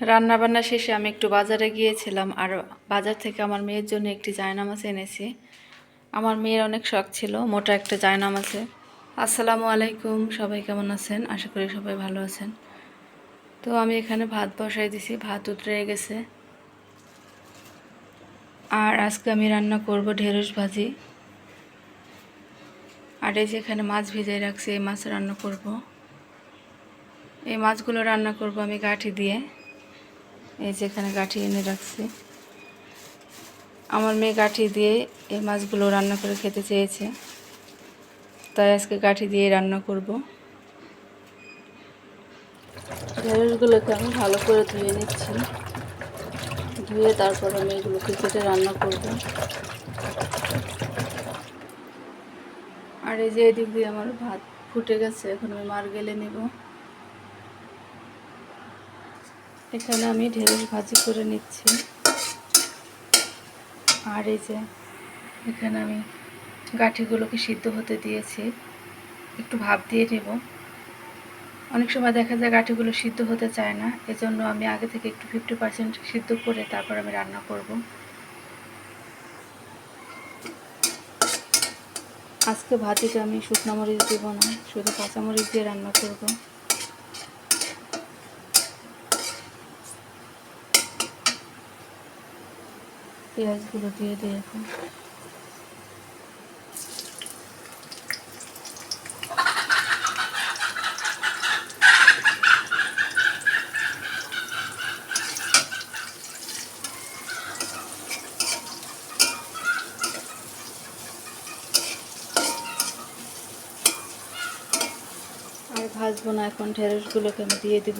রান্না বান্না শেষে আমি একটু বাজারে গিয়েছিলাম আর বাজার থেকে আমার মেয়ের জন্য একটি জায়নামাজ এনেছি। আমার মেয়ের অনেক শখ ছিল, মোটা একটা জায়নামাজে। আসসালামু আলাইকুম, সবাই কেমন আছেন? আশা করি সবাই ভালো আছেন। তো আমি এখানে ভাত বসাই দিছি, ভাত উতরে গেছে। আর আজকে আমি রান্না করব ঢেঁড়স ভাজি। আর এই যে এখানে মাছ ভিজাই রাখছি, এই মাছ রান্না করব। এই মাছগুলো রান্না করব আমি গাঠি দিয়ে। এই যে এখানে গাঠি এনে রাখছি। আমার মেয়ে গাঠি দিয়ে এই মাছগুলো রান্না করে খেতে চেয়েছে। তাই আজকে গাঠি দিয়ে রান্না করব। ঢেঁড়সগুলোকে আমি ভালো করে ধুয়ে নিচ্ছি। ধুয়ে তারপর আমি এগুলোকে কেটে রান্না করব। আর এই যে এদিক দিয়ে আমার ভাত ফুটে গেছে, এখন আমি মার গেলে নেব। এখানে আমি ঢেঁড়স ভাজি করে নিচ্ছি। আর এই যে এখানে আমি গাঠিগুলোকে সিদ্ধ হতে দিয়েছি। একটু ভাপ দিয়ে নেব। অনেক সময় দেখা যায় গাঠিগুলো সিদ্ধ হতে চায় না, এজন্য আমি আগে থেকে একটু ফিফটি পার্সেন্ট সিদ্ধ করে তারপর আমি রান্না করব। আজকে ভাতিতে আমি শুকনো মরিচ দেবো না, শুধু কাঁচামরিচ দিয়ে রান্না করব। পেঁয়াজগুলো দিয়ে দিই এখন। আর ভাজবো না এখন ঢেঁড়সগুলোকে আমি দিয়ে দিব।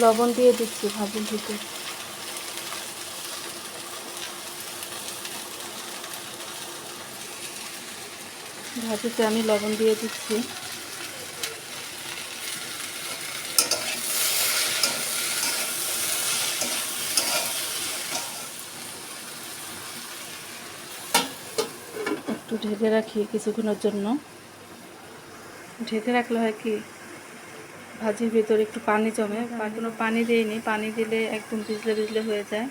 লবণ দিয়ে দিচ্ছি ভাজির ভিতর। ভাজিতে আমি লবণ দিয়ে দিচ্ছি। একটু ঢেকে রাখি কিছুক্ষণের জন্য। ঢেকে রাখলে হয় কি ভাজির ভিতরে একটু পানি জমে কোনো পানি দিইনি, পানি দিলে একদম ভিজলে ভিজলে হয়ে যায়।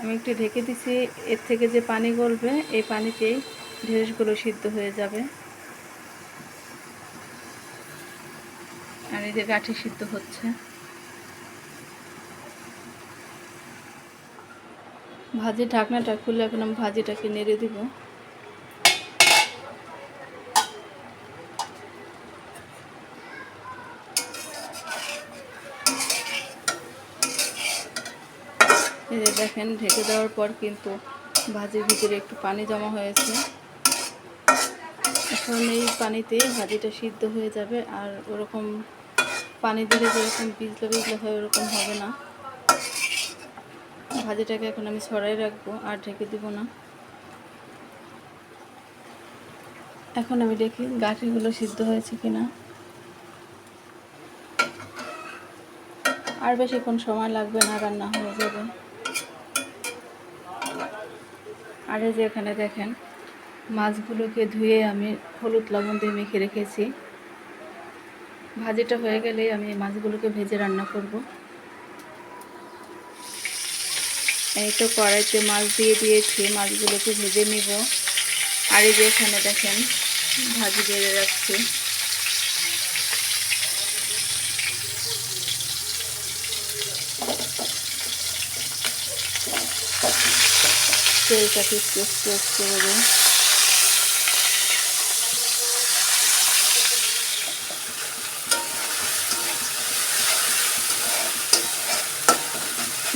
আমি একটু ঢেকে দিছি, এর থেকে যে পানি গলবে, এই পানিতেই ঢেঁড়সগুলো সিদ্ধ হয়ে যাবে। আর এই যে গাঠি সিদ্ধ হচ্ছে। ভাজি ঢাকনাটা খুলে এখন আমি ভাজিটাকে নেড়ে দিব। দেখেন, ঢেকে দেওয়ার পর কিন্তু ভাজির ভিতরে একটু পানি জমা হয়েছে। এখন এই পানিতে ভাজিটা সিদ্ধ হয়ে যাবে আর ওরকম পানি দিলে যেরকম ভিজলে ভিজলে হয়, ওরকম হবে না। ভাজিটাকে এখন আমি ছড়াই রাখব, আর ঢেকে দিব না। এখন আমি দেখি গাঠিগুলো সিদ্ধ হয়েছে কিনা। আর বেশিক্ষণ সময় লাগবে না, রান্না হয়ে যাবে। আর এই যে এখানে দেখেন, মাছগুলোকে ধুয়ে আমি হলুদ লবণ দিয়ে মেখে রেখেছি। ভাজিটা হয়ে গেলেই আমি মাছগুলোকে ভেজে রান্না করব। এই তো কড়াইতে মাছ দিয়ে দিয়েছি, মাছগুলোকে ভেজে নিব। আর এই যে এখানে দেখেন, ভাজি বেড়ে রাখছি তেলটাকে একটু স্প্রেস করে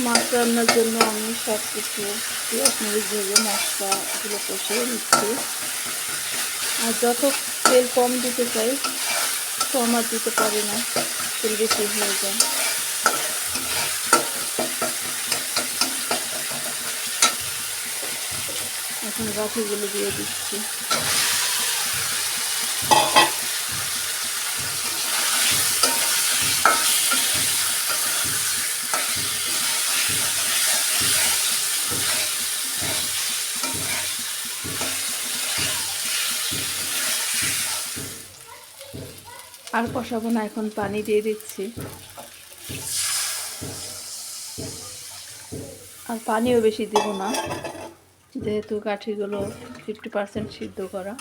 মাছ রান্নার জন্য আমি সব কিছু পেঁয়াজ, মরিচ ভেজে মশলা কষিয়ে নিচ্ছি। আর যত তেল কম দিতে চাই, কম আর দিতে পারি না, তেল বেশি হয়ে যায়। এখন গাঠিগুলো দিয়ে দিচ্ছি। আর কষাবো না, এখন পানি দিয়ে দিচ্ছি। আর পানিও বেশি দেব না। যেহেতু কাঠিগুলো ফিফটি পার্সেন্ট সিদ্ধ করা।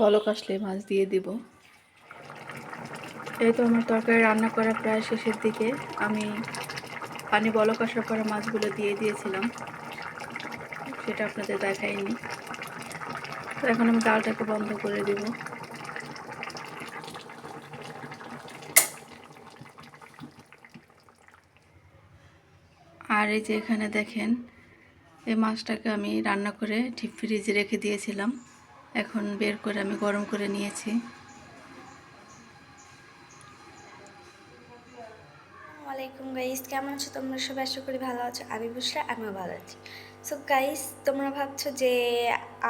বলক আসলে মাছ দিয়ে দিব। এই তো আমার তরকারি রান্না করা প্রায় শেষের দিকে। আমি পানি বলক আসার পরে মাছগুলো দিয়ে দিয়েছিলাম। সেটা আপনাদের দেখাইনি। তো এখন আমি ডালটাকে বন্ধ করে দিব। আর এই যে এখানে দেখেন, এই মাছটাকে আমি রান্না করে ডিপ ফ্রিজে রেখে দিয়েছিলাম। এখন বের করে আমি গরম করে নিয়েছি। ওয়ালাইকুম গাইস, কেমন আছো তোমরা সবাই? আশা করি ভালো আছো। আমি বুসরা আমিও ভালো আছি। সো গাইস তোমরা ভাবছ যে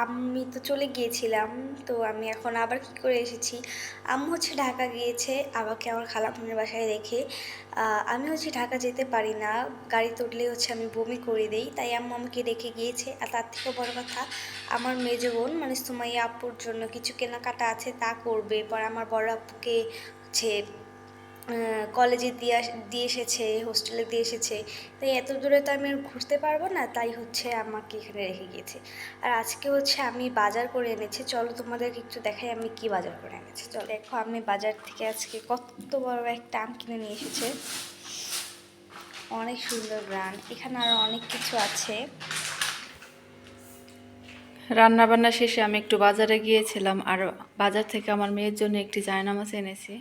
আমি তো চলে গিয়েছিলাম, তো আমি এখন আবার কি করে এসেছি? আম্মু হচ্ছে ঢাকা গিয়েছে, আমাকে আমার খালামুনের বাসায় রেখে। আমি হচ্ছে ঢাকা যেতে পারি না, গাড়ি উঠলে হচ্ছে আমি বমি করে দিই, তাই আম্মু আমাকে রেখে গিয়েছে। আর তার থেকেও বড় কথা, আমার মেজো বোন মানে সুমাইয়া আপুর জন্য কিছু কেনাকাটা আছে, তা করবে। এরপর আমার বড় আপুকে হচ্ছে কলেজে দিয়ে দিয়ে এসেছে হোস্টেলে দিয়ে এসেছে। তাই এত দূরে তো আমি আর ঘুরতে পারব না, তাই হচ্ছে আমাকে এখানে রেখে গিয়েছে। আর আজকে হচ্ছে আমি বাজার করে এনেছি। চলো তোমাদেরকে একটু দেখাই আমি কি বাজার করে এনেছি। চলো দেখো আমি বাজার থেকে আজকে কত বড় একটা আম কিনে নিয়ে এসেছে। অনেক সুন্দর ব্রান এখানে আরও অনেক কিছু আছে। রান্না বান্না শেষে আমি একটু বাজারে গিয়েছিলাম, আর বাজার থেকে আমার মেয়ের জন্য একটি জায়নামাজ এনেছি।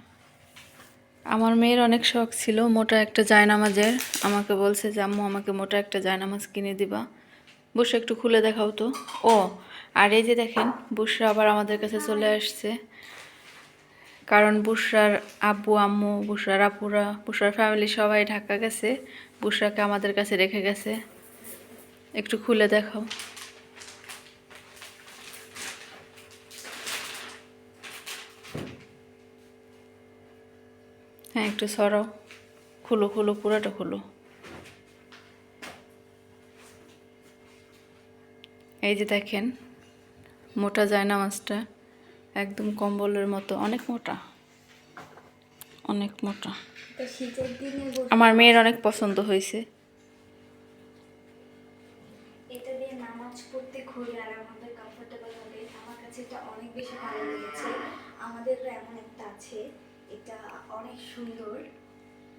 আমার মেয়ের অনেক শখ ছিল, মোটা একটা জায়নামাজের। আমাকে বলছে যে, আম্মু, আমাকে মোটা একটা জায়নামাজ কিনে দিবা। বসে একটু খুলে দেখাও তো। ও, আর এই যে দেখেন, বুসরা আবার আমাদের কাছে চলে আসছে। কারণ বুসরার আব্বু, আম্মু, বুসরার আপুরা, বুসরার ফ্যামিলি সবাই ঢাকা গেছে। বুসরাকে আমাদের কাছে রেখে গেছে। একটু খুলে দেখাও। হ্যাঁ একটু সরাও খুলো খুলো পুরাটা খুলো। এই যে দেখেন মোটা যায় না মাছটা একদম কম্বলের মতো অনেক মোটা। অনেক মোটা। আমার মেয়ের অনেক পছন্দ হয়েছে। সুন্দর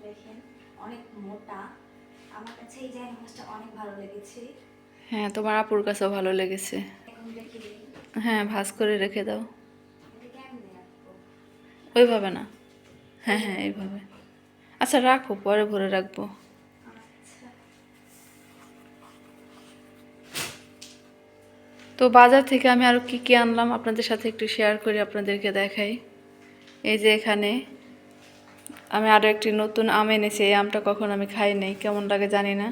দেখেন অনেক মোটা। আমার কাছে এই জায়গাটা অনেক ভালো লেগেছে। হ্যাঁ তোমার আপুর কাছেও ভালো লেগেছে। হ্যাঁ ভাজ করে রেখে দাও। ওইভাবে না। হ্যাঁ হ্যাঁ এইভাবে। আচ্ছা রাখো পরে ভরে রাখব। আচ্ছা। তো বাজার থেকে আমি আরও কী কী আনলাম আপনাদের সাথে একটু শেয়ার করি আপনাদেরকে দেখাই। এই যে এখানে আমি আরও একটি নতুন আম এনেছি এই আমটা কখন আমি খাই নাই কেমন লাগে জানি না।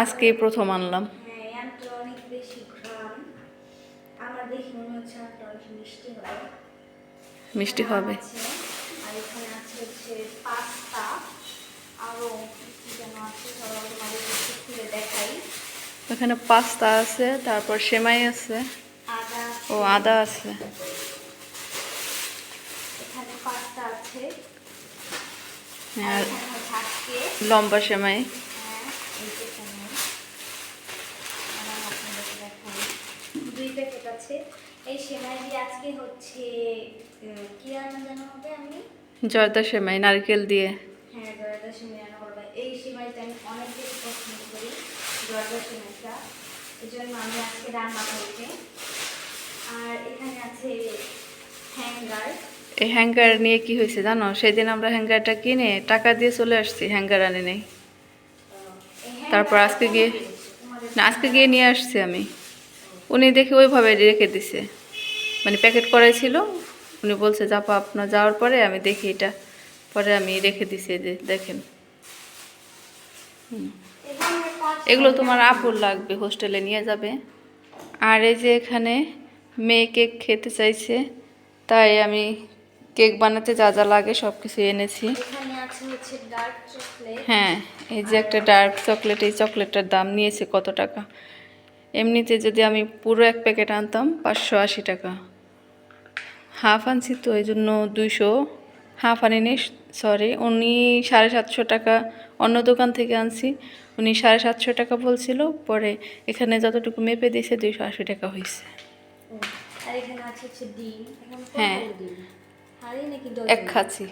আজকেই প্রথম আনলাম। হ্যাঁ মিষ্টি হবে। এখানে পাস্তা। আছে তারপর সেমাই আছে। ও আদা আছে এখানে পাস্তা আছে হ্যাঁ আর লম্বা সেমাই। প্যাকেট আছে। এই সেমাই দিয়ে আজকে হচ্ছে কি রান্না জানা হবে আমি? জর্দা সেমাই নারকেল দিয়ে। হ্যাঁ জয়দা সেমাই রান্না করব এই সেমাইটা আমি অনেক বেশি পছন্দ করি জয়দা সেমাইটা। এই জন্য আমি আজকে রান্না করছি। আর এখানে আছে হ্যাঙ্গার। এই হ্যাঙ্গার নিয়ে কি হয়েছে জানো? সেদিন আমরা হ্যাঙ্গারটা কিনে টাকা দিয়ে চলে আসছি হ্যাঙ্গার আনি নেই। তারপর আজকে গিয়ে- না, আজকে গিয়ে নিয়ে আসছি আমি। উনি দেখে ওইভাবে রেখে দিছে। মানে প্যাকেট করাই ছিল। উনি বলছে যাপা আপনার যাওয়ার পরে আমি দেখি এটা। পরে আমি রেখে দিছি যে দেখেন। এগুলো তোমার আপুর লাগবে, হোস্টেলে নিয়ে যাবে। আর এই যে এখানে মেয়ে কেক খেতে চাইছে, তাই আমি কেক বানাতে যা যা লাগে সব কিছু এনেছি হ্যাঁ এই যে একটা ডার্ক চকলেট এই চকলেটটার দাম নিয়েছে কত টাকা? এমনিতে যদি আমি পুরো এক প্যাকেট আনতাম পাঁচশো আশি টাকা। হাফ আনছি তো এই জন্য দুইশো। হাফ আনিনি সরি উনি সাড়ে সাতশো টাকা অন্য দোকান থেকে আনছি। উনি সাড়ে সাতশো টাকা বলছিল পরে এখানে যতটুকু মেপে দিয়েছে দুইশো আশি টাকা হয়েছে হ্যাঁ। এক খাঁচি।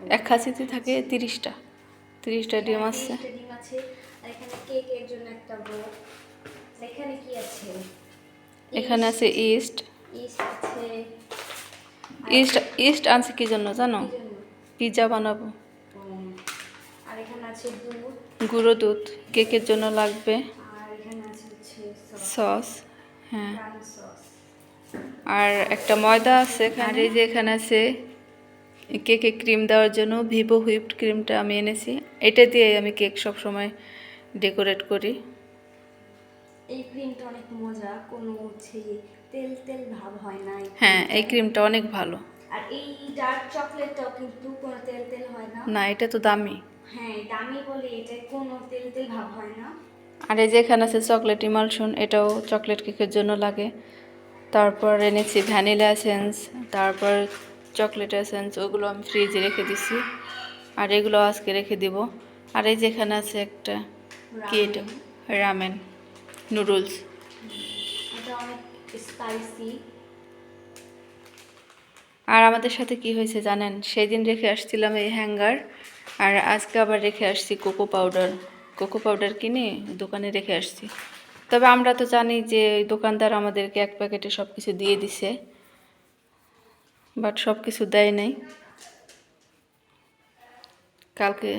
এক খাঁচিতে থাকে তিরিশটা। তিরিশটা ডিম আছে। ডিম আছে। আর এখানে কেকের জন্য একটা বোর্ড এখানে কি আছে? এখানে আছে ইস্ট ইস্ট আছে। ইস্ট ইস্ট আনছে কি জন্য জানো? পিৎজা বানাবো। আর এখানে আছে দুধ। গুঁড়ো দুধ। কেকের জন্য লাগবে। আর এখানে আছে হচ্ছে সস সস হ্যাঁ। সস আর একটা ময়দা আছে আর এই যে এখানে আছে কেকে ক্রিম দেওয়ার জন্য ভিভো হুইপড ক্রিমটা আমি এনেছি। এটা দিয়ে আমি কেক সব সময় ডেকোরেট করি। এই ক্রিমটা অনেক মজা কোনো হচ্ছে তেল তেল ভাব হয় না হ্যাঁ এই ক্রিমটা। অনেক ভালো। আর এই ডার্ক চকলেটটাও কিন্তু কোনো তেল তেল হয় না। না এটা তো দামি। হ্যাঁ দামি বলে এটা কোনো তেল তেল ভাব হয় না। আর এই যে এখানে আছে চকলেট ইমালশন এটাও চকলেট কেকের জন্য লাগে। তারপর এনেছি ভ্যানিলা এসেন্স তারপর চকলেট এসেন্স ওগুলো আমি ফ্রিজে রেখে দিছি। আর এগুলো আজকে রেখে দিব। আর এই যেখানে আছে একটা কি এটা? Ramen noodles. স্পাইসি আর আমাদের সাথে কি হয়েছে জানেন? সেই দিন রেখে আসছিলাম এই হ্যাঙ্গার আর আজকে আবার রেখে আসছি কোকো পাউডার। কোকো পাউডার কিনে দোকানে রেখে আসছি। তবে আমরা তো জানি যে দোকানদার আমাদেরকে এক প্যাকেটে সব কিছু দিয়ে দিছে বাট সব কিছু দেয় নাই। কালকে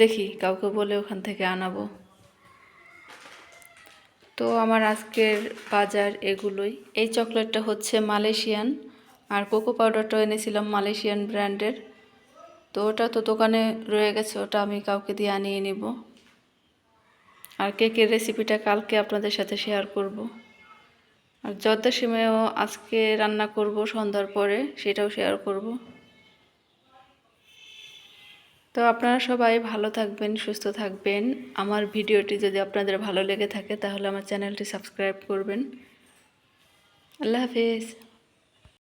দেখি, কাউকে বলে ওখান থেকে আনাবো। তো আমার আজকের বাজার এগুলোই। এই চকলেটটা হচ্ছে মালয়েশিয়ান, আর কোকো পাউডারটা এনেছিলাম মালয়েশিয়ান ব্র্যান্ডের। তো ওটা তো দোকানে রয়ে গেছে, ওটা আমি কাউকে দিয়ে আনিয়ে নিব। আর কেকের রেসিপিটা কালকে আপনাদের সাথে শেয়ার করব। আর জর্দা সিমেও আজকে রান্না করব সন্ধ্যার পরে, সেটাও শেয়ার করব। তো আপনারা সবাই ভালো থাকবেন, সুস্থ থাকবেন। আমার ভিডিওটি যদি আপনাদের ভালো লেগে থাকে, তাহলে আমার চ্যানেলটি সাবস্ক্রাইব করবেন। আল্লাহ হাফিজ।